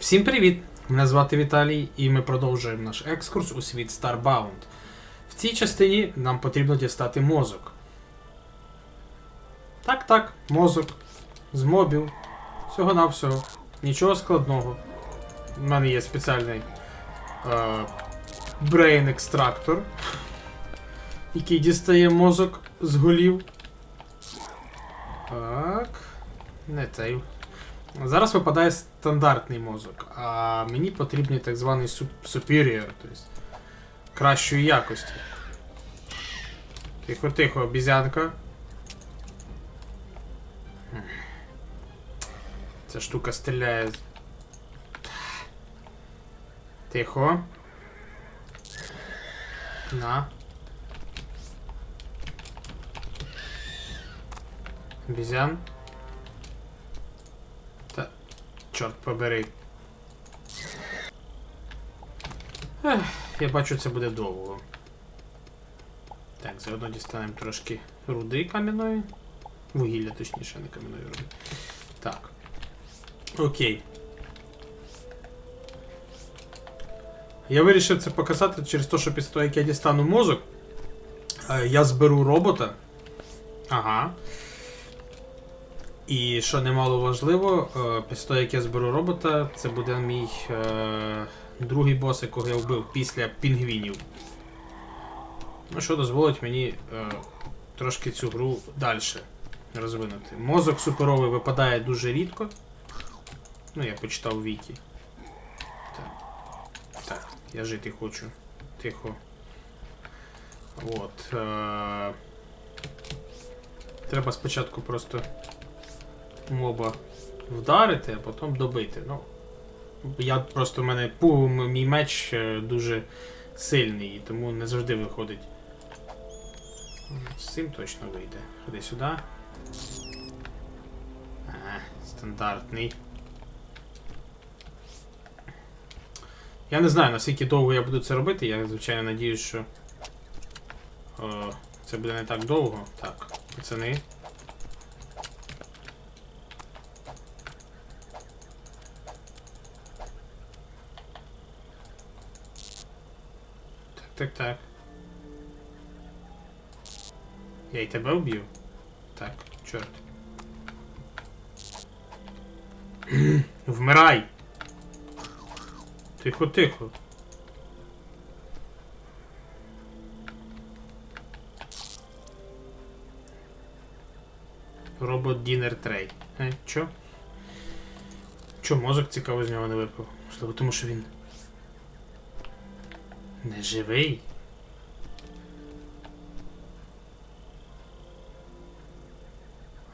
Всім привіт! Мене звати Віталій, і ми продовжуємо наш екскурс у світ Starbound. В цій частині нам потрібно дістати мозок. Так, так, мозок. З мобів. Всього навсього. Нічого складного. У мене є спеціальний е, Brain екстрактор, який дістає мозок з голів. Так. Не цей. Зараз випадає стандартний мозок, а мені потрібний так званий superior, тобто кращої якості. Тихо, тихо, обізянка. Ця штука стріляє. Тихо. На. Обізян. Чорт побери. Ех, я бачу, це буде довго. Так, заодно дістанемо трошки руди кам'яної. Вугілля, точніше, не кам'яної руди. Так. Окей. Я вирішив це показати через те, що після того, як я дістану мозок, е, я зберу робота. Ага. І що немало важливо, е, після того, як я зберу робота, це буде мій е, другий бос, якого я вбив після пінгвінів. Ну, що дозволить мені е, трошки цю гру далі розвинути. Мозок суперовий випадає дуже рідко. Ну, я почитав в Вікі. Так. Так, я жити хочу. Тихо. От. Е, треба спочатку просто моба вдарити, а потім добити. Ну, я просто в мене мій меч е, дуже сильний, тому не завжди виходить. З цим точно вийде. Ходи сюди. А, стандартний. Я не знаю, наскільки довго я буду це робити. Я, звичайно, надіюсь, що е, це буде не так довго. Так, пацани. Так, так. Я і тебе вб'ю? Так, чорт. Вмирай! Тихо, тихо. Робот Дінер Трей. Е, чо? Чо мозок цікаво з нього не випав? Можливо, тому що він. Не живий?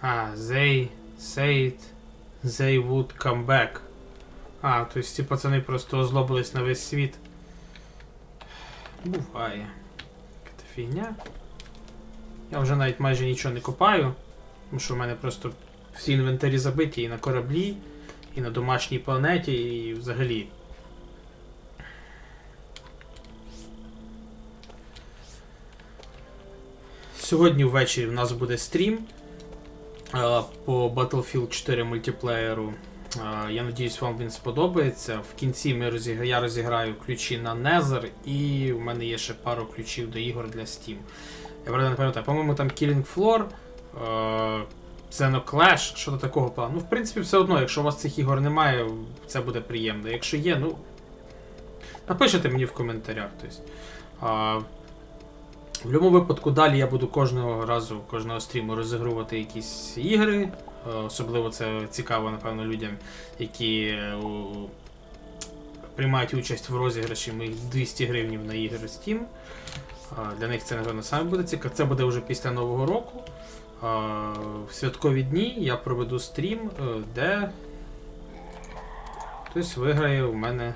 А, they said they would come back. А, то есть ці пацани просто озлобились на весь світ. Буває. Яка фігня. Я вже навіть майже нічого не копаю, тому що в мене просто всі інвентарі забиті і на кораблі, і на домашній планеті, і взагалі. Сьогодні ввечері в нас буде стрім е, по Battlefield 4 мультиплеєру. Е, Я надіюсь, вам він сподобається. В кінці ми розіг... я розіграю ключі на Nether, і в мене є ще пару ключів до ігор для Steam. Я правда не пам'ятаю, по-моєму, там Killing Floor, е, Xenoclash, що до такого плану. Ну, в принципі, все одно, якщо у вас цих ігор немає, це буде приємно. Якщо є, ну. Напишите мені в коментарях. Тобто, в будь-якому випадку далі я буду кожного разу, кожного стріму розігрувати якісь ігри. Е, Особливо це цікаво, напевно, людям, які е, приймають участь в розіграші моїх 200 гривнів на ігри Steam. Для них це, напевно, саме буде цікаво. Це буде вже після Нового року. В святкові дні я проведу стрім, е, де хтось виграє у мене.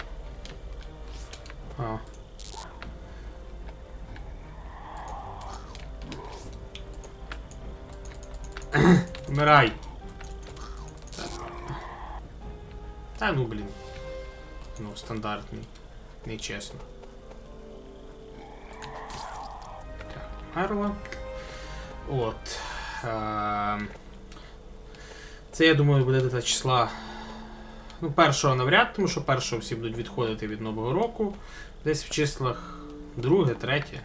А. Та ну блін. Ну, стандартний. Нечесно. Так, вмерла. От. Це, я думаю, буде до числа Ну, першого навряд, тому що першого всі будуть відходити від Нового року. Десь в числах друге, третє.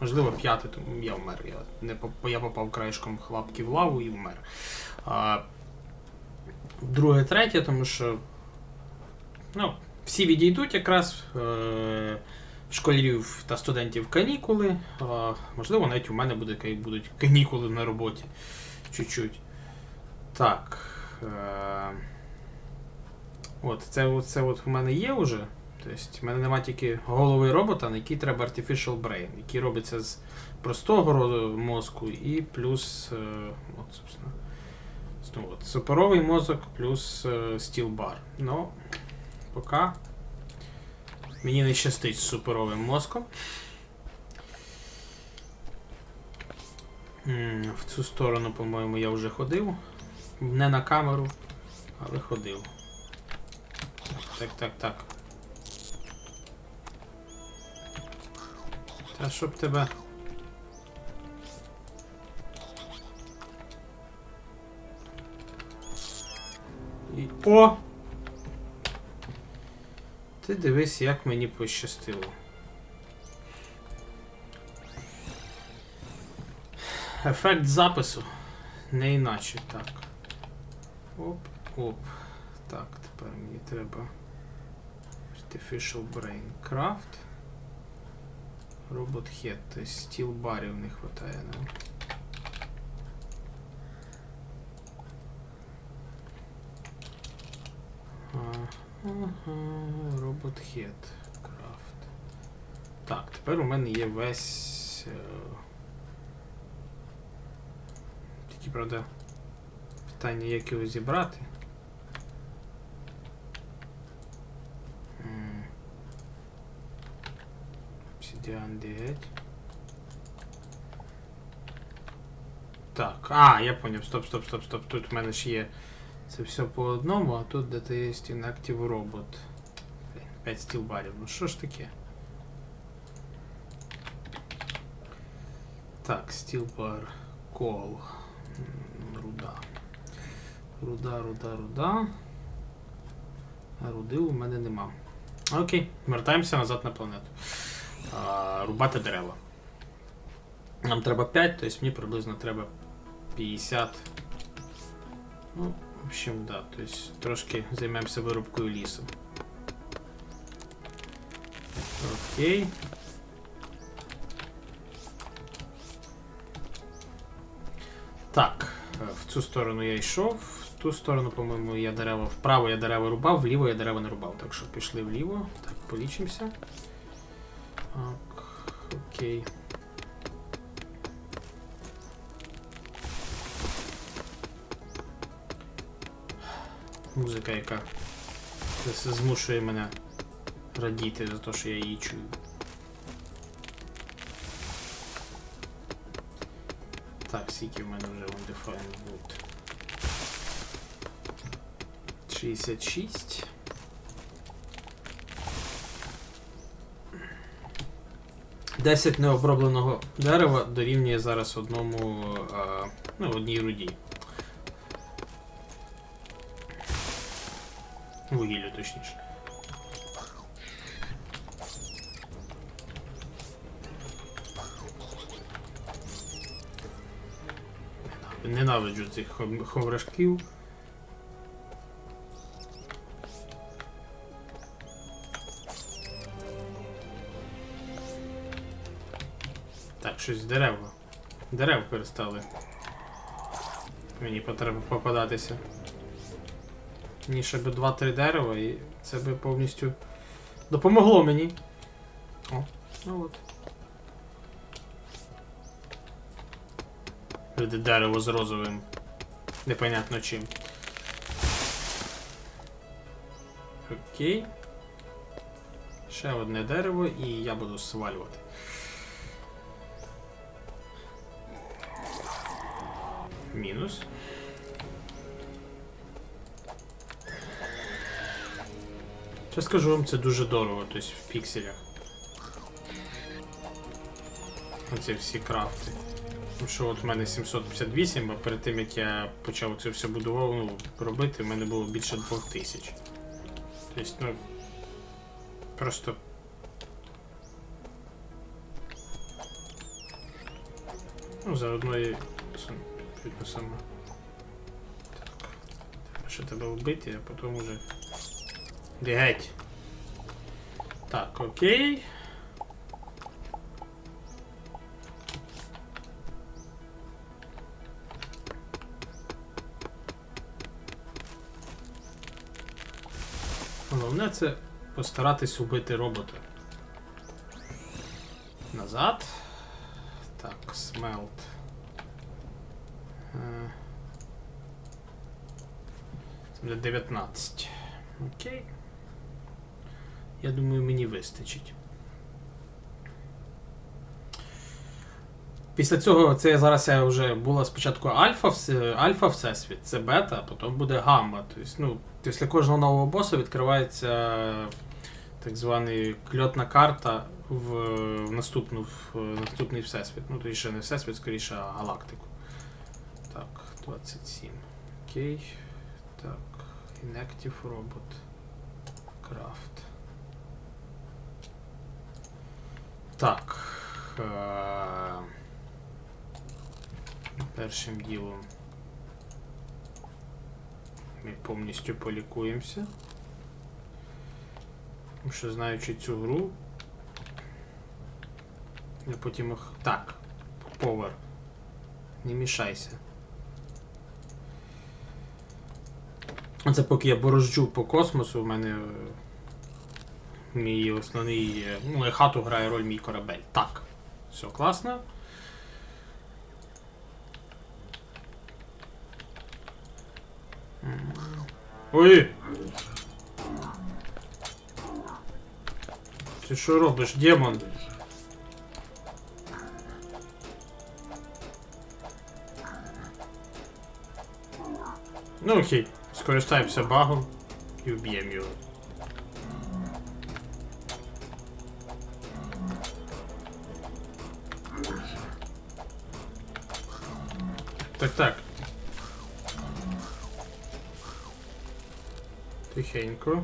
Можливо, п'яте, тому я вмер. Я, не я попав краєшком хлапки в лаву і вмер. А, друге, третє, тому що. Ну, всі відійдуть якраз. Е- школярів та студентів канікули. А, можливо, навіть у мене буде, будуть канікули на роботі. Чуть-чуть. Так. Е- от, це, це от в мене є вже. Тобто, в мене немає тільки голови робота, на який треба Artificial Brain, який робиться з простого ро- мозку і плюс. Е, от, собственно. Ну, от, суперовий мозок плюс е, Steel Bar. Ну, поки мені не щастить з суперовим мозком. В цю сторону, по-моєму, я вже ходив. Не на камеру, але ходив. Так, так, так. Та щоб тебе. І... О! Ти дивись, як мені пощастило. Ефект запису. Не іначе, так. Оп, оп. Так, тепер мені треба. Artificial Brain Craft. Робот Head. Тобто стіл барів не вистачає нам. Ага, Робот Head Craft. Так, тепер у мене є весь. е, Тільки, правда, питання, як його зібрати. 109. Так, а, я поняв. Стоп, стоп, стоп, стоп. Тут в мене ж є. Це все по одному, а тут де-то є Inactive Robot. 5 стілбарів. Ну що ж таке? Так, стілбар кол. Руда. Руда, руда, руда. А руди у мене нема. Окей, вертаємося назад на планету. Рубати дерева. Нам треба 5, тобто мені приблизно треба 50. Ну, в общем, да, то трошки займемося вирубкою лісу. Окей. Так, е, в цю сторону я йшов, в ту сторону, по-моєму, я дерева вправо я дерева рубав, вліво я дерева не рубав. Так що пішли вліво. Так, полічимося. Так, окей. Музика, яка з- змушує мене радіти за те, що я її чую. Так, скільки в мене вже undefined wood. 66. Десять необробленого дерева дорівнює зараз одному, а, ну, одній руді. Вугіллю, точніше. Ненавиджу цих ховрашків. Щось дерева. Дерев перестали. Мені потреба попадатися. Мені ще би 2-3 дерева і це би повністю допомогло мені. О, ну от. Де Дерево з розовим. Непонятно чим. Окей. Ще одне дерево і я буду свалювати. Мінус. Ще скажу вам, це дуже дорого, тобто в пікселях. Оці всі крафти. Тому що от в мене 758, а перед тим як я почав цю всю будову ну, робити, в мене було більше 2000. Тобто, ну. Просто. Ну, заодно і сам- відповідно саме. Так. Ще тебе вбити, а потім уже. Де. Так, окей. Головне це постаратись убити робота. Назад. Так, смелт. Це буде 19. Окей. Я думаю, мені вистачить. Після цього це зараз я вже була спочатку альфа, альфа всесвіт, це бета, а потім буде гамма. Тобто, ну, після кожного нового боса відкривається так званий кльотна карта в, наступну в наступний всесвіт. Ну, то ще не всесвіт, скоріше, а галактику. Так, 27. Окей. Так. Inactive Robot. Craft. Так. Е- першим ділом ми повністю полікуємося. Тому що знаючи цю гру. Я потім їх. Так. Повер. Не мішайся. Це поки я борожджу по космосу, в мене е, мій основний. Ну, хату грає роль мій корабель. Так. Все класно. Ой! Ти що робиш, демон? Ну окей, скористаємося багом і вб'ємо його. Так, так. Тихенько.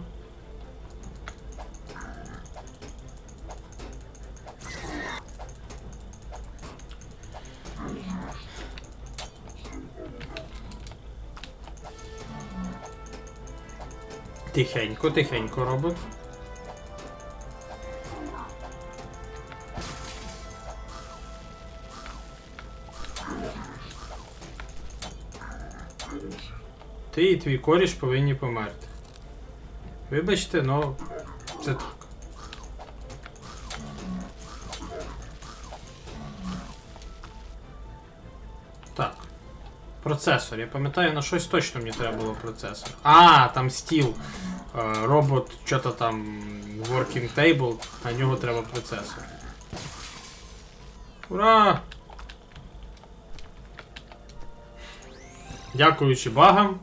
Тихенько, тихенько робить. Ти і твій коріш повинні померти. Вибачте, но це Процесор. Я пам'ятаю, на щось точно мені треба було процесор. А, там стіл. Е, Робот, що-то там working table, на нього треба процесор. Ура! Дякуючи багам,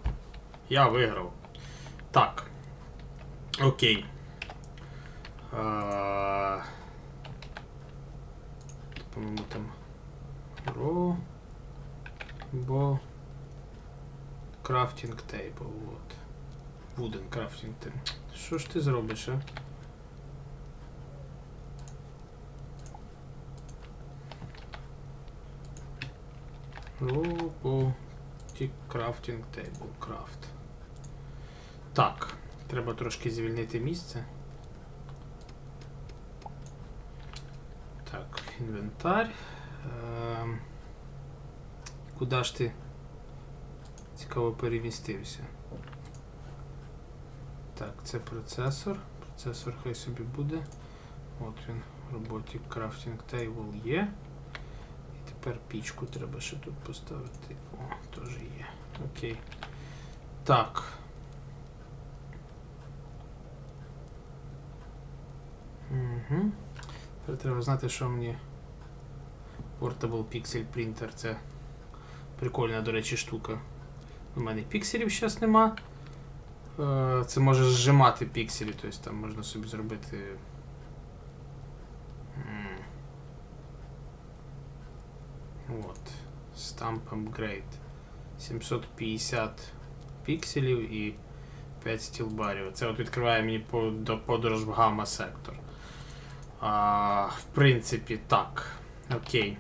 я виграв. Так. Окей. Е, По-моєму там. Ро. Крафтинг тейбл, вот. Wooden крафтинг тейбл. Що ж ти зробиш, а? Роботик крафтинг тейбл, крафт. Так, треба трошки звільнити місце. Так, інвентар. Ем, Куди ж ти цікаво перемістився? Так, це процесор. Процесор хай собі буде. От він. Роботик Crafting Table є. І тепер пічку треба ще тут поставити. О, теж є. Окей. Так. Угу. Тепер треба знати, що мені Portable Pixel Printer це прикольна, до речі, штука. У мене пікселів зараз нема. Е, Це може зжимати пікселі, тобто там можна собі зробити. От. Stamp Upgrade. 750 пікселів і 5 стілбарів. Це от відкриває мені до подорож в гамма сектор. В принципі, так. Окей.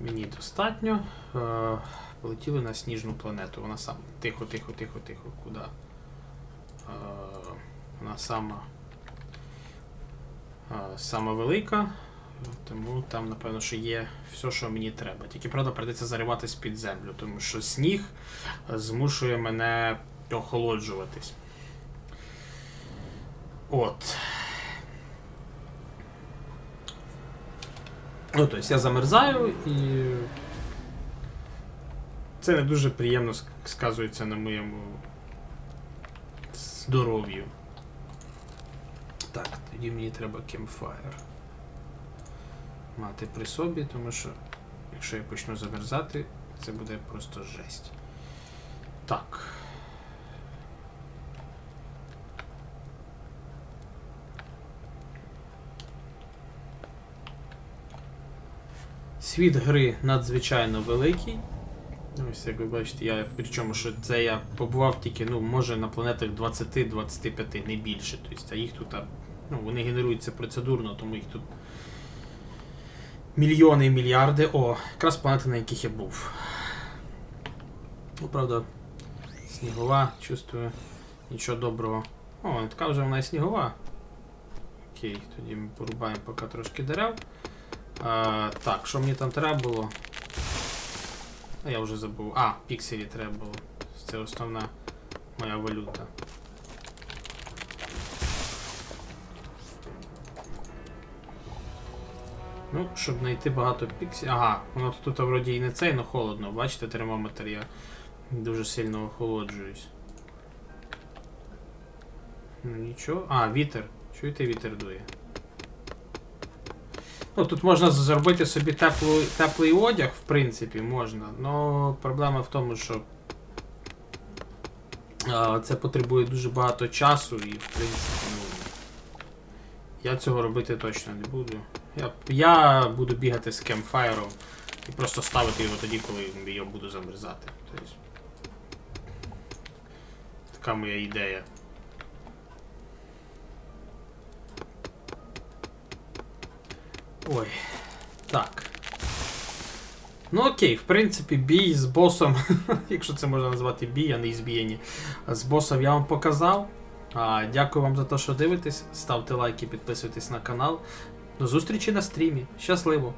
Мені достатньо. Е, полетіли на сніжну планету. Вона сам. Тихо, тихо, тихо, тихо. Куди? Е, вона сама. е, Сама велика. Тому там, напевно, що є все, що мені треба. Тільки правда прийдеться зариватись під землю, тому що сніг змушує мене охолоджуватись. От. Ну, тобто я замерзаю і. Це не дуже приємно сказується на моєму здоров'ю. Так, тоді мені треба кемфайр мати при собі, тому що якщо я почну замерзати, це буде просто жесть. Так. Світ гри надзвичайно великий. Ось як ви бачите, я причому що це я побував тільки, ну, може на планетах 20-25, не більше. Тобто, а їх тут, ну, вони генеруються процедурно, тому їх тут мільйони і мільярди. О, якраз планети, на яких я був. Ну, правда, снігова, чувствую, нічого доброго. О, така вже вона і снігова. Окей, тоді ми порубаємо поки трошки дерев. А, так, що мені там треба було? А я вже забув. А, пікселі треба було. Це основна моя валюта. Ну, щоб знайти багато пікселів. Ага, воно тут вроді і не цей, але холодно. Бачите, термометр я дуже сильно охолоджуюсь. Ну нічого. А, вітер. Чуєте, вітер дує. Ну, тут можна зробити собі теплу, теплий одяг, в принципі, можна. Но проблема в тому, що це потребує дуже багато часу і, в принципі, ну. Я цього робити точно не буду. Я, я буду бігати з кемфайром і просто ставити його тоді, коли я буду замерзати. Тобто, така моя ідея. Ой. Так. Ну окей, в принципі, бій з босом, якщо це можна назвати бій, а не збіяння. З босом я вам показав. А, дякую вам за те, що дивитесь. Ставте лайки, підписуйтесь на канал. До зустрічі на стрімі. Щасливо!